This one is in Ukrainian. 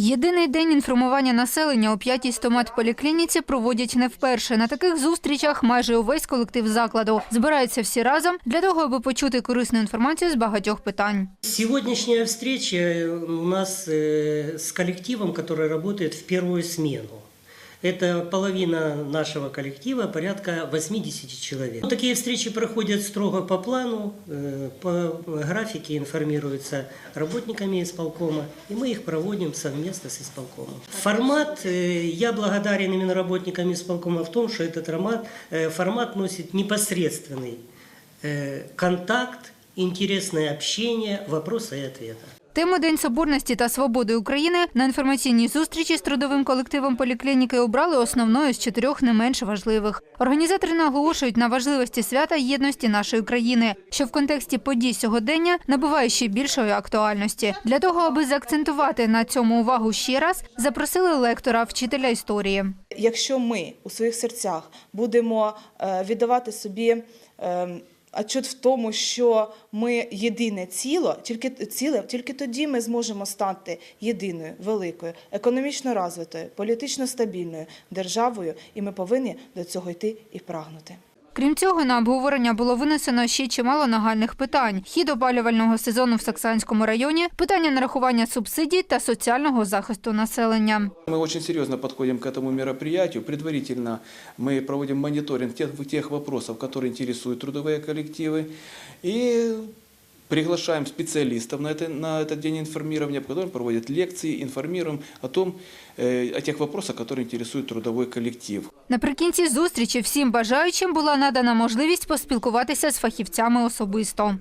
Єдиний день інформування населення у п'ятій стомат-поліклініці проводять не вперше. На таких зустрічах майже увесь колектив закладу збираються всі разом для того, аби почути корисну інформацію з багатьох питань. Сьогоднішня зустріч у нас з колективом, який работает в першу смену. Это половина нашего коллектива, порядка 80 человек. Такие встречи проходят строго по плану, э, по графике информируются работниками исполкома, и мы их проводим совместно с исполкомом. Формат, э, я благодарен именно работникам исполкома в том, что этот формат, э, формат носит непосредственный э, контакт, интересное общение, вопросы и ответы. Тему День соборності та свободи України на інформаційній зустрічі з трудовим колективом поліклініки обрали основною з чотирьох не менш важливих. Організатори наголошують на важливості свята єдності нашої країни, що в контексті подій сьогодення набуває ще більшої актуальності. Для того, аби заакцентувати на цьому увагу ще раз, запросили лектора, вчителя історії. Якщо ми у своїх серцях будемо е, віддавати собі е, отчет в тому, що ми єдине ціло, тільки ціле, тільки тоді ми зможемо стати єдиною, великою, економічно розвитою, політично стабільною державою, і ми повинні до цього йти і прагнути. Крім цього, на обговорення було винесено ще чимало нагальних питань: хід опалювального сезону в Саксанському районі, питання нарахування субсидій та соціального захисту населення. Мы очень серьезно подходим к этому мероприятию. Предварительно мы проводим мониторинг тех, тех вопросов, которые интересуют трудовые коллективы. И приглашаем специалистов на, это, на этот день информирования, которые проводят лекции, информируем о том, э, о тех вопросах, которые интересуют трудовой коллектив. Наприкінці зустрічі всім бажаючим була надана можливість поспілкуватися з фахівцями особисто.